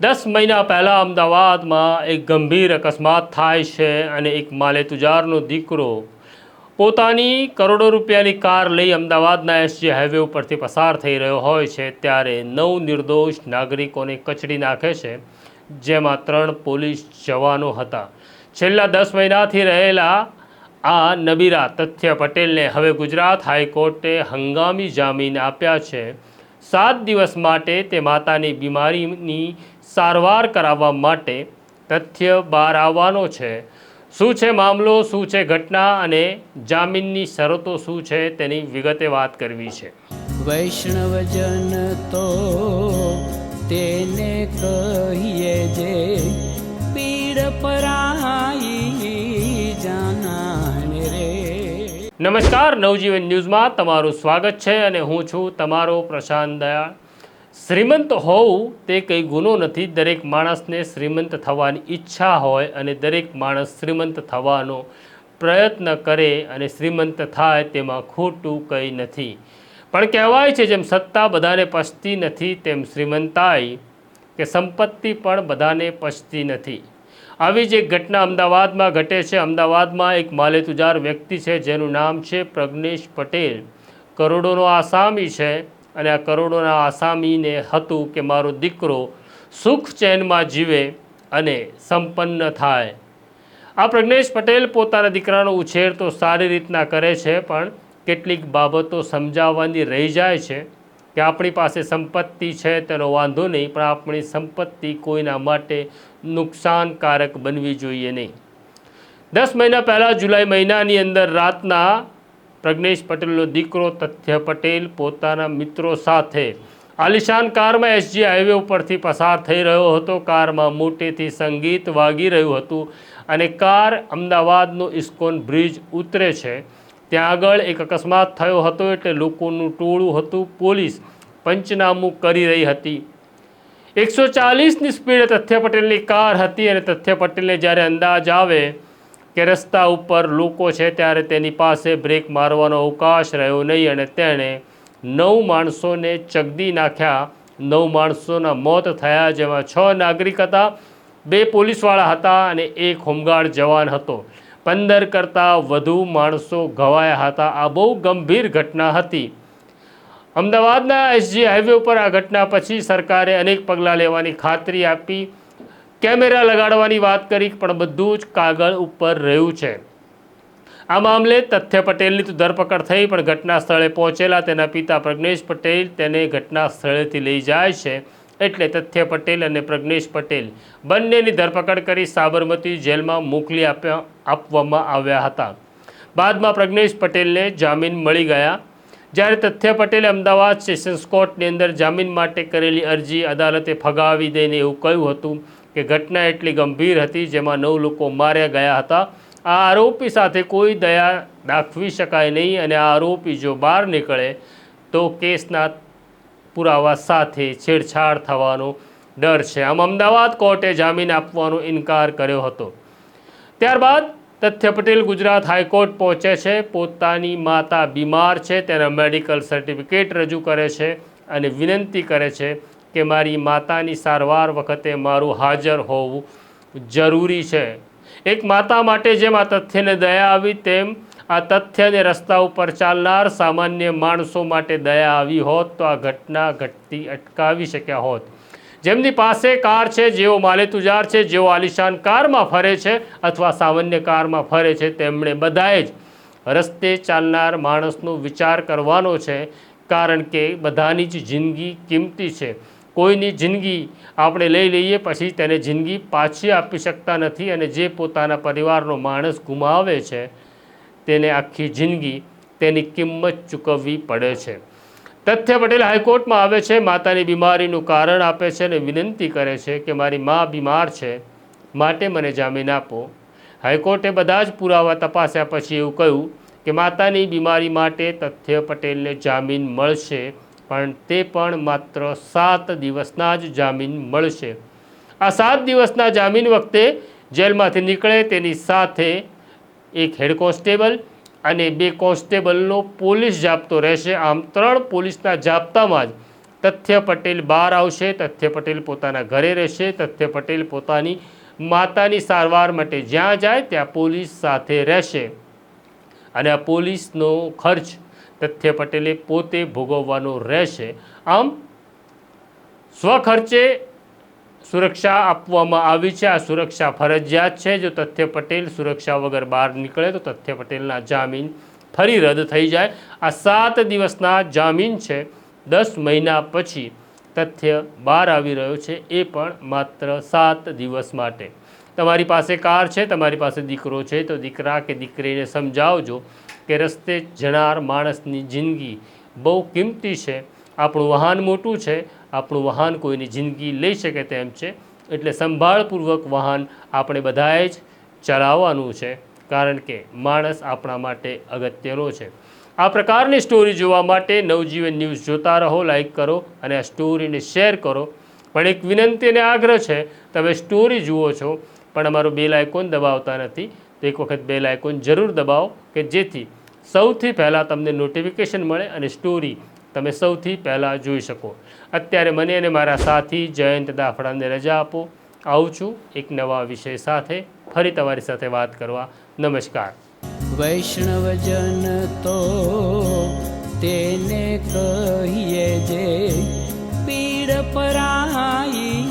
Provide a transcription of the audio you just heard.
દસ મહિના પહેલાં અમદાવાદમાં એક ગંભીર અકસ્માત થાય છે અને એક માલેતુજારનો દીકરો પોતાની કરોડો રૂપિયાની કાર લઈ અમદાવાદના એસજી હાઈવે ઉપરથી પસાર થઈ રહ્યો હોય છે. ત્યારે નવ નિર્દોષ નાગરિકોને કચડી નાખે છે, જેમાં ત્રણ પોલીસ જવાનો હતા. છેલ્લા દસ મહિનાથી રહેલા આ નબીરા તથ્ય પટેલને હવે ગુજરાત હાઈકોર્ટે હંગામી જામીન આપ્યા છે. સાત દિવસ માટે તે માતાની બીમારીની સારવાર કરાવવા માટે તથ્ય બહાર આવવાનો છે. શું છે મામલો? શું છે ઘટના? અને જામીનની શરતો શું છે? તેની વિગતે વાત કરવી છે. વૈષ્ણવજન તો તેને કહીએ જે પીડ પરાઈ નમસ્કાર, નવજીવન ન્યૂઝમાં તમારું સ્વાગત છે અને હું છું તમારો પ્રશાંત દયાળ. શ્રીમંત હોવું તે કંઈ ગુનો નથી. દરેક માણસને શ્રીમંત થવાની ઈચ્છા હોય અને દરેક માણસ શ્રીમંત થવાનો પ્રયત્ન કરે અને શ્રીમંત થાય તેમાં ખોટું કંઈ નથી. પણ કહેવાય છે, જેમ સત્તા બધાને પચતી નથી, તેમ શ્રીમંતાઈ કે સંપત્તિ પણ બધાને પચતી નથી. આવી જ એક ઘટના અમદાવાદમાં ઘટે છે. અમદાવાદમાં એક માલેતુજાર વ્યક્તિ છે, જેનું નામ છે પ્રજ્ઞેશ પટેલ. કરોડોનો આસામી છે અને આ કરોડોના આસામીને હતું કે મારો દીકરો સુખ ચેનમાં જીવે અને સંપન્ન થાય. આ પ્રજ્ઞેશ પટેલ પોતાના દીકરાનો ઉછેર તો સારી રીતના કરે છે, પણ કેટલીક બાબતો સમજાવવાની રહી જાય છે. કે આપણી પાસે સંપત્તિ છે તેનો વાંધો નહીં, પણ આપણી સંપત્તિ કોઈના માટે નુકસાનકારક બનવી જોઈએ નહીં. દસ મહિના પહેલાં જુલાઈ મહિનાની અંદર રાતના પ્રજ્ઞેશ પટેલનો દીકરો તથ્ય પટેલ પોતાના મિત્રો સાથે આલિશાન કારમાં એસજી હાઈવે ઉપરથી પસાર થઈ રહ્યો હતો. કારમાં મોટેથી સંગીત વાગી રહ્યું હતું અને કાર અમદાવાદનો ઇસ્કોન બ્રિજ ઉતરે છે. ત્યાં આગળ એક અકસ્માત થયો હતો એટલે લોકોનું ટોળું હતું. પોલીસ પંચનામું કરી રહી હતી. એકસો ચાલીસની સ્પીડે તથ્ય પટેલની કાર હતી અને તથ્ય પટેલને જ્યારે અંદાજ આવે કે રસ્તા ઉપર લોકો છે ત્યારે તેની પાસે બ્રેક મારવાનો અવકાશ રહ્યો નહીં અને તેણે નવ માણસોને ચગદી નાખ્યા. નવ માણસોના મોત થયા જેમાં છ નાગરિક હતા, બે પોલીસવાળા હતા અને એક હોમગાર્ડ જવાન હતો. પંદર કરતાં વધુ માણસો ઘવાયા હતા. આ બહુ ગંભીર ઘટના હતી. અમદાવાદના એસજી હાઈવે ઉપર આ ઘટના પછી સરકારે અનેક પગલાં લેવાની ખાતરી આપી. કેમેરા લગાડવાની વાત કરી, પણ બધું જ કાગળ ઉપર રહ્યું છે. આ મામલે તથ્ય પટેલની તો ધરપકડ થઈ, પણ ઘટના સ્થળે પહોંચેલા તેના પિતા પ્રજ્ઞેશ પટેલ તેને ઘટના સ્થળેથી લઈ જાય છે એટલે તથ્ય પટેલ અને પ્રજ્ઞેશ પટેલ બંનેની ધરપકડ કરી સાબરમતી જેલમાં મોકલી આપ્યા. આપવામાં આવ્યા હતા. બાદમાં પ્રજ્ઞેશ પટેલને જામીન મળી ગયા. જ્યારે તથ્ય પટેલે અમદાવાદ સેશન્સ કોર્ટની અંદર જામીન માટે કરેલી અરજી અદાલતે ફગાવી દઈને એવું કહ્યું હતું કે ઘટના એટલી ગંભીર હતી જેમાં નવ લોકો માર્યા ગયા હતા. આ આરોપી સાથે કોઈ દયા દાખવી શકાય નહીં અને આ આરોપી જો બહાર નીકળે તો કેસના પુરાવા સાથે છેડછાડ થવાનો ડર છે. આમ અમદાવાદ કોર્ટે જામીન આપવાનો ઇનકાર કર્યો હતો. ત્યારબાદ તથ્ય પટેલ ગુજરાત હાઈકોર્ટ પહોંચે છે. પોતાની માતા બીમાર છે તેના મેડિકલ સર્ટિફિકેટ રજૂ કરે છે અને વિનંતી કરે છે કે મારી માતાની સારવાર વખતે મારું હાજર હોવું જરૂરી છે. એક માતા માટે જેમ આ તથ્યને દયા આવી, તેમ આ તથ્યને રસ્તા ઉપર ચાલનાર સામાન્ય માણસો માટે દયા આવી હોત તો આ ઘટના ઘટતી અટકાવી શક્યા હોત. જેમની પાસે કાર છે, જેઓ માલેતુજાર છે, જેઓ આલિશાન કારમાં ફરે છે અથવા સામાન્ય કારમાં ફરે છે, તેમણે બધાએ જ રસ્તે ચાલનાર માણસનો વિચાર કરવાનો છે, કારણ કે બધાની જ જિંદગી કિંમતી છે. કોઈની જિંદગી આપણે લઈ લઈએ પછી તેને જિંદગી પાછી આપી શકતા નથી અને જે પોતાના પરિવારનો માણસ ગુમાવે છે, તેને આખી જિંદગી તેની કિંમત ચૂકવવી પડે છે. તથ્ય પટેલ હાઈકોર્ટમાં આવે છે, માતાની બીમારીનું કારણ આપે છે અને વિનંતી કરે છે કે મારી મા બીમાર છે, માટે મને જામીન આપો. હાઈકોર્ટે બધા જ પુરાવા તપાસ્યા પછી એવું કહ્યું કે માતાની બીમારી માટે તથ્ય પટેલને જામીન મળશે, પણ તે પણ માત્ર સાત દિવસના જ જામીન મળશે. આ સાત દિવસના જામીન વખતે જેલમાંથી નીકળે તેની સાથે એક હેડ કોન્સ્ટેબલ અને બે કોન્સ્ટેબલનો પોલીસ જાપ્તો રહેશે. આમ ત્રણ પોલીસના જાપ્તામાં જ તથ્ય પટેલ બહાર આવશે. તથ્ય પટેલ પોતાના ઘરે રહેશે. તથ્ય પટેલ પોતાની માતાની સારવાર માટે જ્યાં જાય ત્યાં પોલીસ સાથે રહેશે. અને આ પોલીસનો ખર્ચ તથ્ય પટેલે પોતે ભોગવવાનો રહેશે. આમ સ્વખર્ચે સુરક્ષા આપવામાં આવી છે. આ સુરક્ષા ફરજિયાત છે. જો તથ્ય પટેલ સુરક્ષા વગર બહાર નીકળે તો તથ્ય પટેલના જામીન ફરી રદ થઈ જાય. આ સાત દિવસના જામીન છે. દસ મહિના પછી તથ્ય બહાર આવી રહ્યો છે. એ પણ માત્ર સાત દિવસ માટે. તમારી પાસે કાર છે, તમારી પાસે દીકરો છે, તો દીકરા કે દીકરીને સમજાવજો કે રસ્તે જનાર માણસની જિંદગી બહુ કિંમતી છે. આપણું વાહન મોટું છે. આપણું વાહન કોઈની જિંદગી લઈ શકે તેમ છે. એટલે સંભાળપૂર્વક વાહન આપણે બધાએ જ ચલાવવાનું છે. કારણ કે માણસ આપણા માટે અગત્યનો છે. આ પ્રકારની સ્ટોરી જોવા માટે નવજીવન ન્યૂઝ જોતા રહો, લાઈક કરો અને આ સ્ટોરીને શેર કરો. પણ એક વિનંતી અને આગ્રહ છે, તમે સ્ટોરી જુઓ છો, પણ અમારું બેલ આઇકોન દબાવતા નથી. તો એક વખત બેલ આઇકોન જરૂર દબાવો કે જેથી સૌથી પહેલાં તમને નોટિફિકેશન મળે અને સ્ટોરી તમે સૌથી પહેલાં જોઈ શકો. અત્યારે મને અને મારા સાથી જયંત દાફડાને રજા આપો. આવું છું એક નવા વિષય સાથે. ફરી તમારી સાથે વાત કરવા. નમસ્કાર. વૈષ્ણવજન તો તેને કહીએ જે પીડ પરાઈ